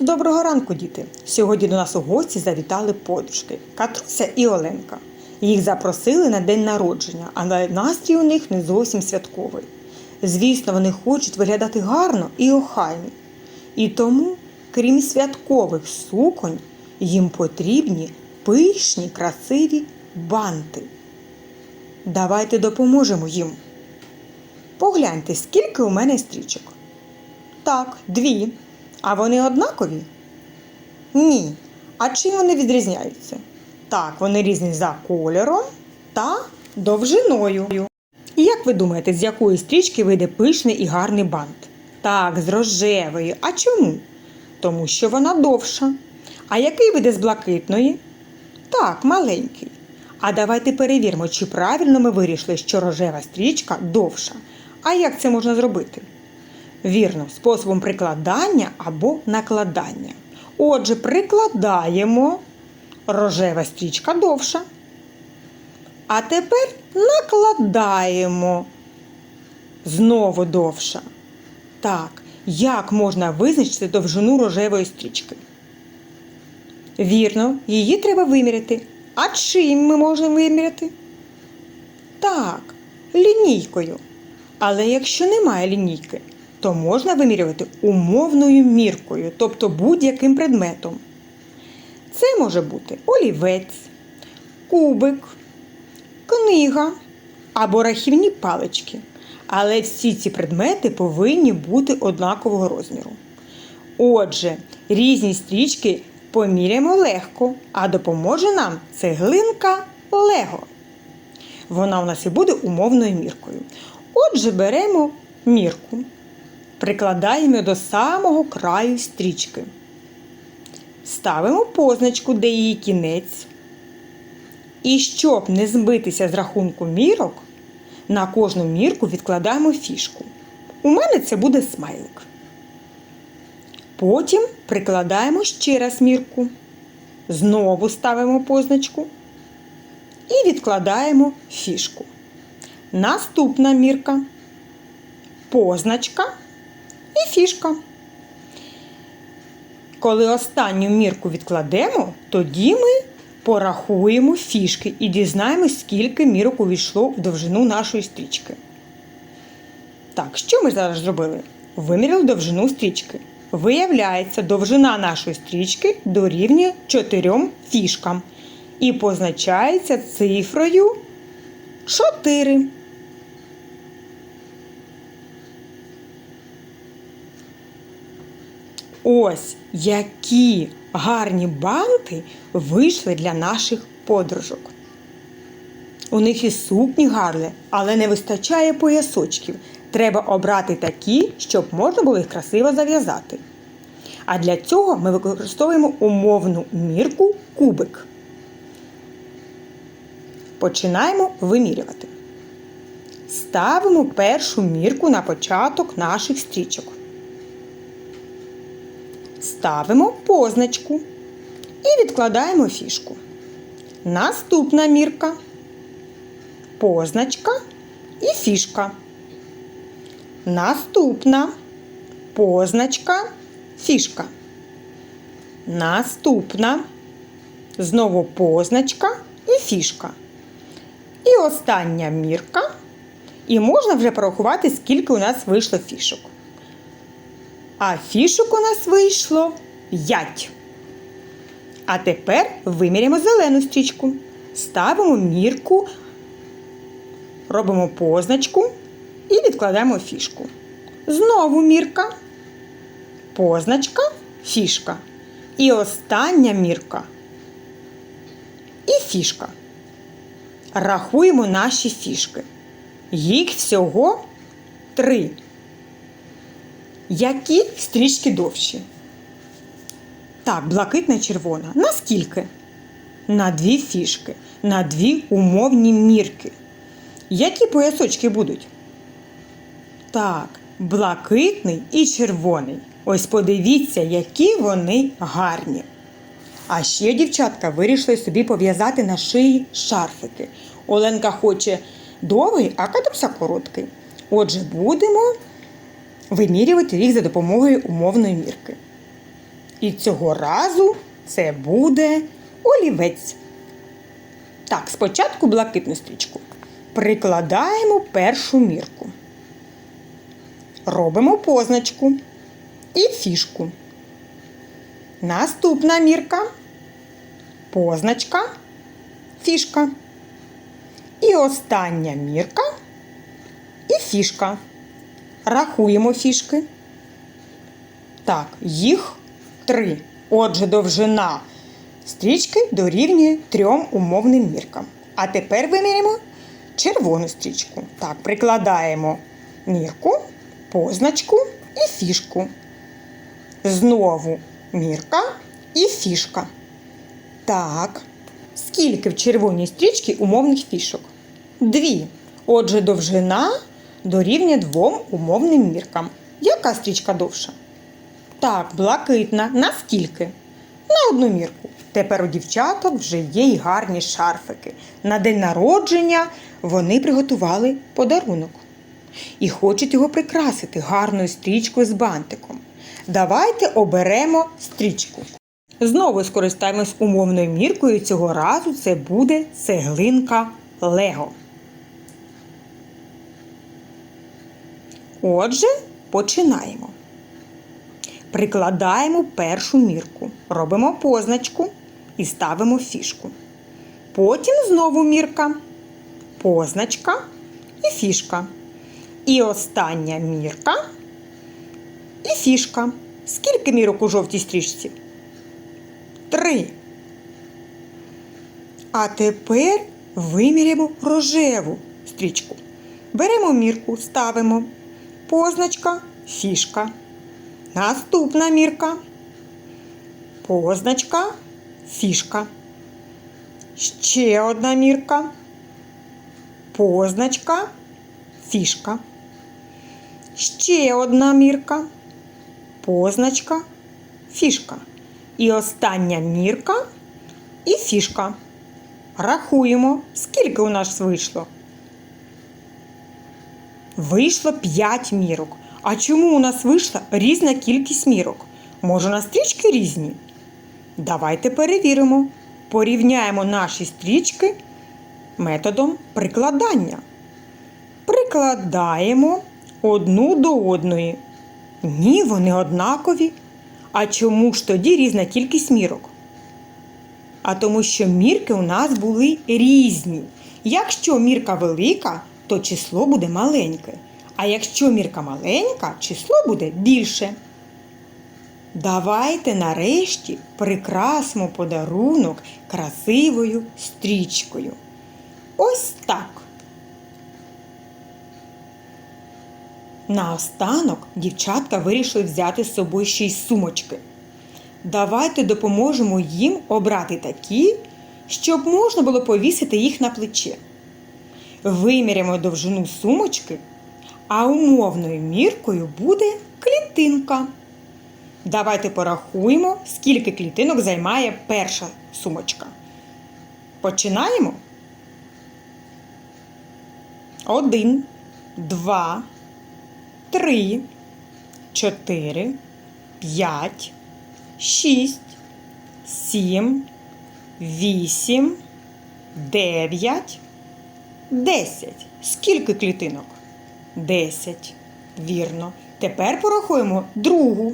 Доброго ранку, діти! Сьогодні до нас у гості завітали подружки Катруся і Оленка. Їх запросили на день народження, але настрій у них не зовсім святковий. Звісно, вони хочуть виглядати гарно і охайно. І тому, крім святкових суконь, їм потрібні пишні, красиві банти. Давайте допоможемо їм. Погляньте, скільки у мене стрічок. Так, дві. А вони однакові? Ні. А чим вони відрізняються? Так, вони різні за кольором та довжиною. І як ви думаєте, з якої стрічки вийде пишний і гарний бант? Так, з рожевої. А чому? Тому що вона довша. А який вийде з блакитної? Так, маленький. А давайте перевіримо, чи правильно ми вирішили, що рожева стрічка довша. А як це можна зробити? Вірно, способом прикладання або накладання. Отже, прикладаємо рожева стрічка довша. А тепер накладаємо знову довша. Так, як можна визначити довжину рожевої стрічки? Вірно, її треба виміряти. А чим ми можемо виміряти? Так, лінійкою. Але якщо немає лінійки, то можна вимірювати умовною міркою, тобто будь-яким предметом. Це може бути олівець, кубик, книга або рахівні палички. Але всі ці предмети повинні бути однакового розміру. Отже, різні стрічки поміряємо легко, а допоможе нам цеглинка Лего. Вона у нас і буде умовною міркою. Отже, беремо мірку, прикладаємо до самого краю стрічки. Ставимо позначку, де її кінець. І щоб не збитися з рахунку мірок, на кожну мірку відкладаємо фішку. У мене це буде смайлик. Потім прикладаємо ще раз мірку. Знову ставимо позначку і відкладаємо фішку. Наступна мірка, позначка і фішка. Коли останню мірку відкладемо, тоді ми порахуємо фішки і дізнаємось, скільки мірок увійшло в довжину нашої стрічки. Так, що ми зараз зробили? Виміряли довжину стрічки. Виявляється, довжина нашої стрічки дорівнює 4 фішкам і позначається цифрою 4. Ось які гарні банти вийшли для наших подружок. У них і сукні гарні, але не вистачає поясочків. Треба обрати такі, щоб можна було їх красиво зав'язати. А для цього ми використовуємо умовну мірку кубик. Починаємо вимірювати. Ставимо першу мірку на початок наших стрічок. Ставимо позначку і відкладаємо фішку. Наступна мірка. Позначка і фішка. Наступна позначка, фішка. Наступна. Знову позначка і фішка. І остання мірка. І можна вже порахувати, скільки у нас вийшло фішок. А фішок у нас вийшло 5. А тепер виміряємо зелену стрічку. Ставимо мірку, робимо позначку і відкладаємо фішку. Знову мірка, позначка, фішка. І остання мірка. І фішка. Рахуємо наші фішки. Їх всього три. Які стрічки довші? Так, блакитна і червона. Наскільки? На дві фішки, на дві умовні мірки. Які поясочки будуть? Так, блакитний і червоний. Ось подивіться, які вони гарні. А ще дівчатка вирішили собі пов'язати на шиї шарфики. Оленка хоче довгий, а катамся короткий. Отже, будемо вимірювати їх за допомогою умовної мірки. І цього разу це буде олівець. Так, спочатку блакитну стрічку. Прикладаємо першу мірку. Робимо позначку і фішку. Наступна мірка. Позначка, фішка. І остання мірка і фішка. Рахуємо фішки. Так, їх три. Отже, довжина стрічки дорівнює трьом умовним міркам. А тепер виміряємо червону стрічку. Так, прикладаємо мірку, позначку і фішку. Знову мірка і фішка. Так. Скільки в червоній стрічці умовних фішок? Дві. Отже, довжина дорівнює двом умовним міркам. Яка стрічка довша? Так, блакитна. Наскільки? На одну мірку. Тепер у дівчаток вже є й гарні шарфики. На день народження вони приготували подарунок і хочуть його прикрасити гарною стрічкою з бантиком. Давайте оберемо стрічку. Знову скористаємось умовною міркою. Цього разу це буде цеглинка Лего. Отже, починаємо. Прикладаємо першу мірку, робимо позначку і ставимо фішку. Потім знову мірка, позначка і фішка. І остання мірка і фішка. Скільки мірок у жовтій стрічці? Три. А тепер виміряємо рожеву стрічку. Беремо мірку, ставимо. Позначка, фішка. Наступна мірка. Позначка, фішка. Ще одна мірка. Позначка, фішка. Ще одна мірка. Позначка, фішка. І остання мірка і фішка. Рахуємо, скільки у нас вийшло. Вийшло 5 мірок. А чому у нас вийшла різна кількість мірок? Може, на стрічки різні? Давайте перевіримо. Порівняємо наші стрічки методом прикладання. Прикладаємо одну до одної. Ні, вони однакові. А чому ж тоді різна кількість мірок? А тому, що мірки у нас були різні. Якщо мірка велика, то число буде маленьке. А якщо мірка маленька, число буде більше. Давайте нарешті прикрасимо подарунок красивою стрічкою. Ось так. Наостанок дівчатка вирішили взяти з собою ще й сумочки. Давайте допоможемо їм обрати такі, щоб можна було повісити їх на плече. Виміряємо довжину сумочки, а умовною міркою буде клітинка. Давайте порахуємо, скільки клітинок займає перша сумочка. Починаємо. Один, два, три, чотири, п'ять, шість, сім, вісім, дев'ять, десять. Скільки клітинок? Десять. Вірно. Тепер порахуємо другу.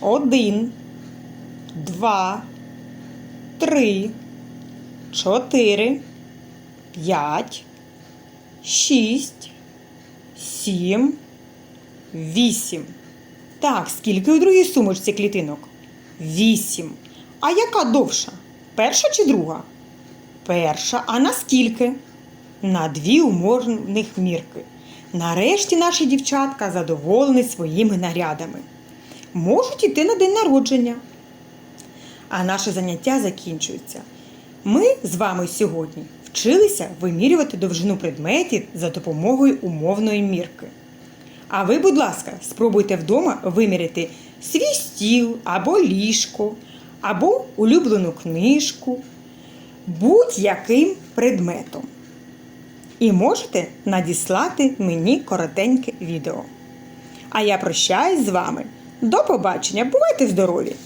Один, два, три, чотири, п'ять, шість, сім, вісім. Так, скільки у другій сумочці клітинок? Вісім. А яка довша? Перша чи друга? Перша. А на скільки? На дві умовних мірки. Нарешті наші дівчатка задоволені своїми нарядами. Можуть іти на день народження. А наше заняття закінчується. Ми з вами сьогодні вчилися вимірювати довжину предметів за допомогою умовної мірки. А ви, будь ласка, спробуйте вдома виміряти свій стіл або ліжко, або улюблену книжку, будь-яким предметом. І можете надіслати мені коротеньке відео. А я прощаюсь з вами До побачення, бувайте здорові!